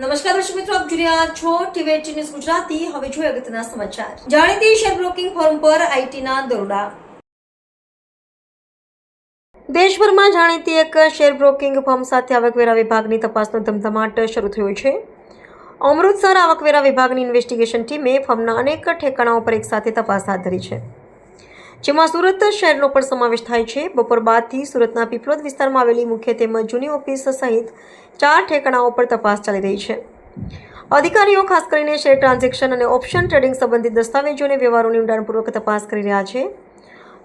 નમસ્કાર દર્શક મિત્રો, આપ જોઈ રહ્યા છો ટીવી ન્યૂઝ ગુજરાતી. હવે જોઈએ અગત્યના સમાચાર. જાણીતી શેર બ્રોકિંગ ફોર્મ પર આઈટીના દરોડા. દેશભરમાં જાણીતી એક શેર બ્રોકિંગ ફોર્મ સાથે આવકવેરા વિભાગની તપાસનો ધમધમાટ શરૂ થયો છે. અમૃતસર આવકવેરા વિભાગની ઇન્વેસ્ટિગેશન ટીમે ફર્મના અનેક ઠેકાણાઓ પર એકસાથે તપાસ હાથ ધરી છે. જેમાં સુરત શહેરનો પણ સમાવેશ થાય છે. બપોર બાદથી સુરતના પીપલોદ વિસ્તારમાં આવેલી મુખ્ય તેમજ જૂની ઓફિસ સહિત ચાર ઠેકાણાઓ પર તપાસ ચાલી રહી છે. અધિકારીઓ ખાસ કરીને શેર ટ્રાન્ઝેક્શન અને ઓપ્શન ટ્રેડિંગ સંબંધિત દસ્તાવેજો અને વ્યવહારોની ઊંડાણપૂર્વક તપાસ કરી રહ્યા છે.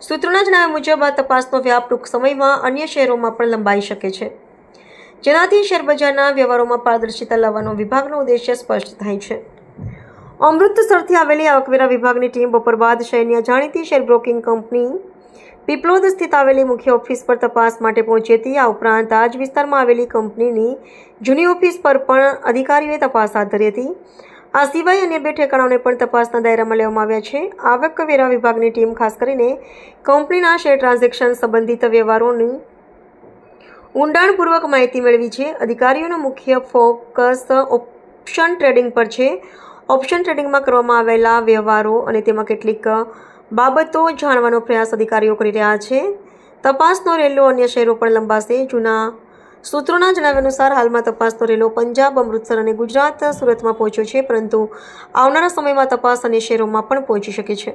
સૂત્રોના જણાવ્યા મુજબ, આ તપાસનો વ્યાપ ટૂંક સમયમાં અન્ય શહેરોમાં પણ લંબાઈ શકે છે. જેનાથી શેરબજારના વ્યવહારોમાં પારદર્શિતા લાવવાનો વિભાગનો ઉદ્દેશ્ય સ્પષ્ટ થાય છે. અમૃતસરથી આવેલી આવકવેરા વિભાગની ટીમ બપોર બાદ શહેરની જાણીતી શેર બ્રોકિંગ કંપની પીપલોદ સ્થિત આવેલી મુખ્ય ઓફિસ પર તપાસ માટે પહોંચી હતી. આ ઉપરાંત આ જ વિસ્તારમાં આવેલી કંપનીની જૂની ઓફિસ પર પણ અધિકારીઓએ તપાસ હાથ ધરી હતી. આ સિવાય અન્ય બે ઠેકાણાઓને પણ તપાસના દાયરામાં લેવામાં આવ્યા છે. આવકવેરા વિભાગની ટીમ ખાસ કરીને કંપનીના શેર ટ્રાન્ઝેક્શન સંબંધિત વ્યવહારોની ઊંડાણપૂર્વક માહિતી મેળવી છે. અધિકારીઓનો મુખ્ય ફોકસ ઓપ્શન ટ્રેડિંગ પર છે. ઓપ્શન ટ્રેડિંગમાં કરવામાં આવેલા વ્યવહારો અને તેમાં કેટલીક બાબતો જાણવાનો પ્રયાસ અધિકારીઓ કરી રહ્યા છે. તપાસનો રેલો અન્ય શહેરો પણ લંબાશે. જૂના સૂત્રોના જણાવ્યા અનુસાર હાલમાં તપાસનો રેલો પંજાબ, અમૃતસર અને ગુજરાત સુરતમાં પહોંચ્યો છે, પરંતુ આવનારા સમયમાં તપાસ અન્ય શહેરોમાં પણ પહોંચી શકે છે.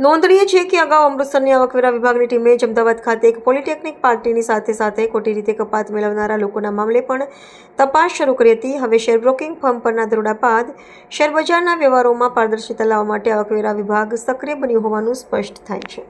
નોંધનીય છે કે અગાઉ અમૃતસરની આવકવેરા વિભાગની ટીમે અમદાવાદ ખાતે એક પોલિટેકનિક પાર્ટીની સાથે સાથે ખોટી રીતે કપાત મેળવનારા લોકોના મામલે પણ તપાસ શરૂ કરી હતી. હવે શેર બ્રોકિંગ ફર્મ પરના દરોડા બાદ શેરબજારના વ્યવહારોમાં પારદર્શિતા લાવવા માટે આવકવેરા વિભાગ સક્રિય બન્યું હોવાનું સ્પષ્ટ થાય છે.